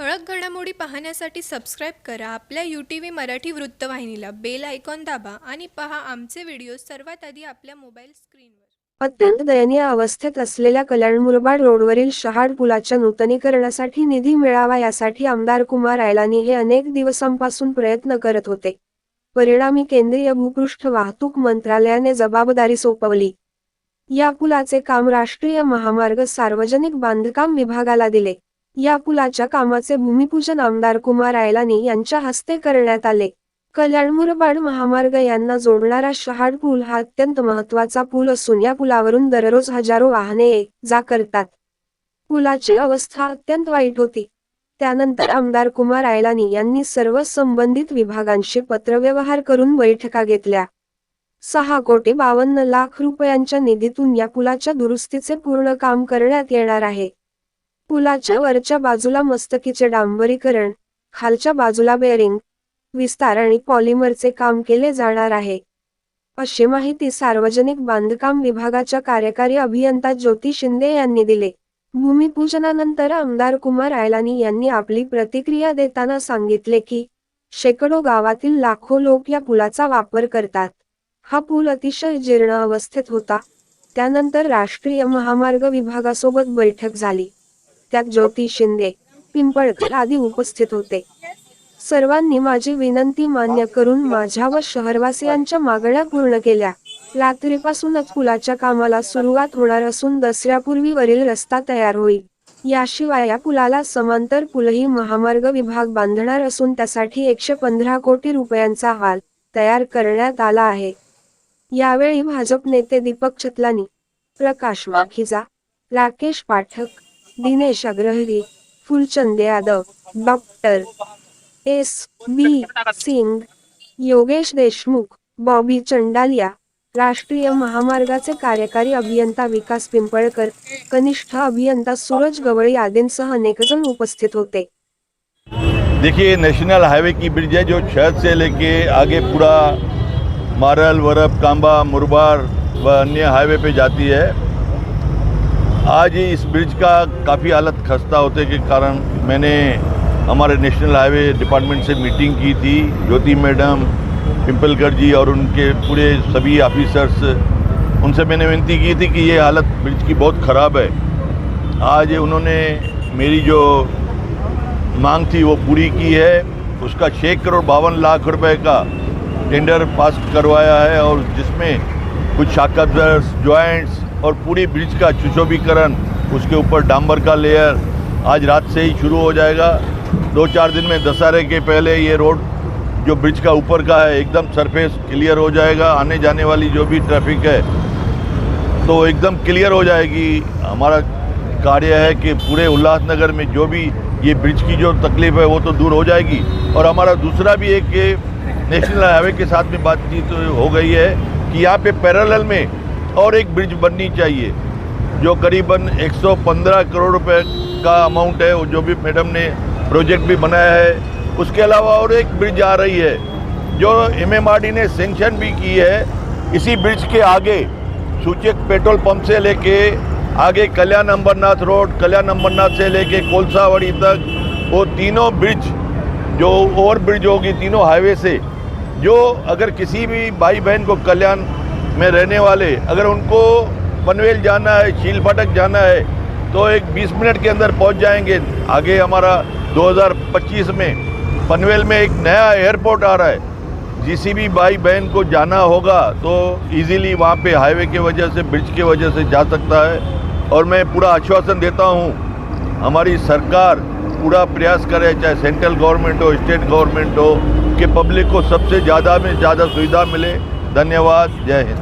ठळक घडामोडी पाहण्यासाठी सबस्क्राईब करा. आपल्या यू टी व्ही मराठी वृत्तवाहिनीला बेल आयकॉन दाबा आणि पहा आमचे व्हिडिओ सर्वात आधी आपल्या मोबाईल स्क्रीनवर अत्यंत दयनीय अवस्थेत असलेल्या कल्याण मुरबाड रोडवरील शहाड पुलाच्या नूतनीकरणासाठी निधी मिळावा यासाठी आमदार कुमार आयलानी हे अनेक दिवसांपासून प्रयत्न करत होते. परिणामी केंद्रीय भूपृष्ठ वाहतूक मंत्रालयाने जबाबदारी सोपवली. या पुलाचे काम राष्ट्रीय महामार्ग सार्वजनिक बांधकाम विभागाला दिले. या पुलाच्या कामाचे भूमिपूजन आमदार कुमार आयलानी यांच्या हस्ते करण्यात आले. कल्याण मुरबाड महामार्ग यांना जोडणारा शहाड पूल हा अत्यंत महत्त्वाचा पूल असून या पुलावरून दररोज हजारो वाहने ये जा करतात. पुलाची अवस्था अत्यंत वाईट होती. त्यानंतर आमदार कुमार आयलानी यांनी सर्व संबंधित विभागांशी पत्रव्यवहार करून बैठका घेतल्या. सहा कोटी बावन्न लाख रुपयांच्या निधीतून या पुलाच्या दुरुस्तीचे पूर्ण काम करण्यात येणार आहे. पुलाच्या वरच्या बाजूला मस्तकीचे डांबरीकरण खालच्या बाजूला बेअरिंग विस्तार आणि पॉलिमरचे काम केले जाणार आहे. अशी माहिती सार्वजनिक बांधकाम विभागाच्या कार्यकारी अभियंता ज्योती शिंदे यांनी दिले. भूमिपूजनानंतर आमदार कुमार आयलानी यांनी आपली प्रतिक्रिया देताना सांगितले की शेकडो गावातील लाखो लोक या पुलाचा वापर करतात. हा पूल अतिशय जीर्ण अवस्थेत होता. त्यानंतर राष्ट्रीय महामार्ग विभागासोबत बैठक झाली. त्यात ज्योती शिंदे पिंपळकर आदी उपस्थित होते. सर्वांनी माझी विनंती मान्य करून माझ्या व शहरवासियांच्या मागण्या पूर्ण केल्या. रात्रीपासूनच पुलाच्या कामाला सुरुवात होणार असून दसऱ्यापूर्वी वरील रस्ता तयार होईल. याशिवाय या पुलाला समांतर पुलही महामार्ग विभाग बांधणार असून त्यासाठी एकशे पंधरा कोटी रुपयांचा हाल तयार करण्यात आला आहे. यावेळी भाजप नेते Deepak Chhatlani Prakash Wakhija Rakesh Pathak Dinesh Agrahari Phulchand Yadav doctor S. B Singh Yogesh Deshmukh Bobby Chandaliya राष्ट्रीय महामार्गाचे कार्यकारी अभियंता विकास पिंपळकर कनिष्ठ अभियंता सूरज गवळी आदींसह अनेकजण उपस्थित होते. देखिए नेशनल हाईवे की ब्रिज है जो शहर से लेके आगे पूरा मारल वरब कांबा मुरबार व अन्य हाईवे पे जाती है। आज इस ब्रिज का काफ़ी हालत खस्ता होते के कारण मैंने हमारे नेशनल हाईवे डिपार्टमेंट से मीटिंग की थी, ज्योति मैडम पिंपलकर जी और उनके पूरे सभी ऑफिसर्स, उनसे मैंने विनती की थी कि ये हालत ब्रिज की बहुत ख़राब है। आज उन्होंने मेरी जो मांग थी वो पूरी की है। उसका छः करोड़ बावन लाख रुपए का टेंडर पास करवाया है और जिसमें कुछ शाकब्जर्स जॉइंट्स और पूरी ब्रिज का सुशोभीकरण, उसके ऊपर डांबर का लेयर आज रात से ही शुरू हो जाएगा। दो चार दिन में दशहरे के पहले ये रोड जो ब्रिज का ऊपर का है, एकदम सरफेस क्लियर हो जाएगा। आने जाने वाली जो भी ट्रैफ़िक है तो एकदम क्लियर हो जाएगी। हमारा कार्य है कि पूरे उल्लासनगर में जो भी ये ब्रिज की जो तकलीफ़ है, वो तो दूर हो जाएगी। और हमारा दूसरा भी एक नेशनल हाईवे के साथ में बातचीत हो गई है कि यहाँ पे पैरेलल में और एक ब्रिज बननी चाहिए, जो करीबन 115 करोड़ रुपए का अमाउंट है, वो जो भी मैडम ने प्रोजेक्ट भी बनाया है। उसके अलावा और एक ब्रिज आ रही है, जो एमएमआरडी ने सेंक्शन भी की है। इसी ब्रिज के आगे सूचक पेट्रोल पंप से लेके आगे कल्याण अंबरनाथ रोड, कल्याण अंबरनाथ से लेके कोलसावाड़ी तक, वो तीनों ब्रिज, जो ओवर ब्रिज होगी, तीनों हाईवे से, जो अगर किसी भी भाई बहन को कल्याण में रहने वाले, अगर उनको पनवेल जाना है शील फाटक जाना है तो एक 20 मिनट के अंदर पहुँच जाएँगे। आगे हमारा 2025 में पनवेल में एक नया एयरपोर्ट आ रहा है। जिसी भी भाई बहन को जाना होगा तो इजीली वहाँ पे हाईवे के वजह से ब्रिज के वजह से जा सकता है। और मैं पूरा आश्वासन देता हूँ, हमारी सरकार पूरा प्रयास करे, चाहे सेंट्रल गवर्नमेंट हो स्टेट गवर्नमेंट हो, कि पब्लिक को सबसे ज़्यादा में ज़्यादा सुविधा मिले। धन्यवाद जय हिंद.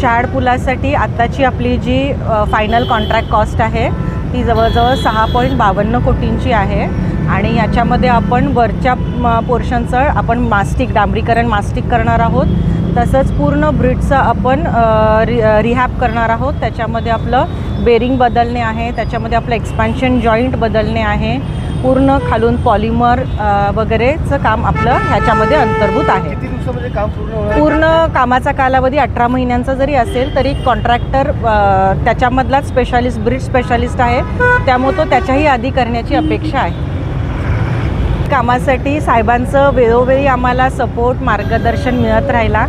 शाड पुलासाठी आत्ताची आपली जी फायनल कॉन्ट्रॅक्ट कॉस्ट आहे ती जवळजवळ सहा पॉईंट बावन्न कोटींची आहे. आणि याच्यामध्ये आपण वरच्या पोर्शनचं आपण मास्टिक डांबरीकरण मास्टिक करणार आहोत. तसंच पूर्ण ब्रिडचं आपण रि रिहॅप करणार आहोत. त्याच्यामध्ये आपलं बेरिंग बदलणे आहे त्याच्यामध्ये आपलं एक्सपान्शन जॉईंट बदलणे आहे. पूर्ण खालून पॉलिमर वगैरेचं काम आपलं ह्याच्यामध्ये अंतर्भूत आहे. पूर्ण कामाचा कालावधी अठरा महिन्यांचा जरी असेल तरी कॉन्ट्रॅक्टर त्याच्यामधलाच स्पेशालिस्ट ब्रिज स्पेशालिस्ट आहे. त्यामुळे तो त्याच्याही आधी करण्याची अपेक्षा आहे. कामासाठी साहेबांचं वेळोवेळी आम्हाला सपोर्ट मार्गदर्शन मिळत राहिला.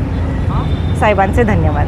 साहेबांचे धन्यवाद.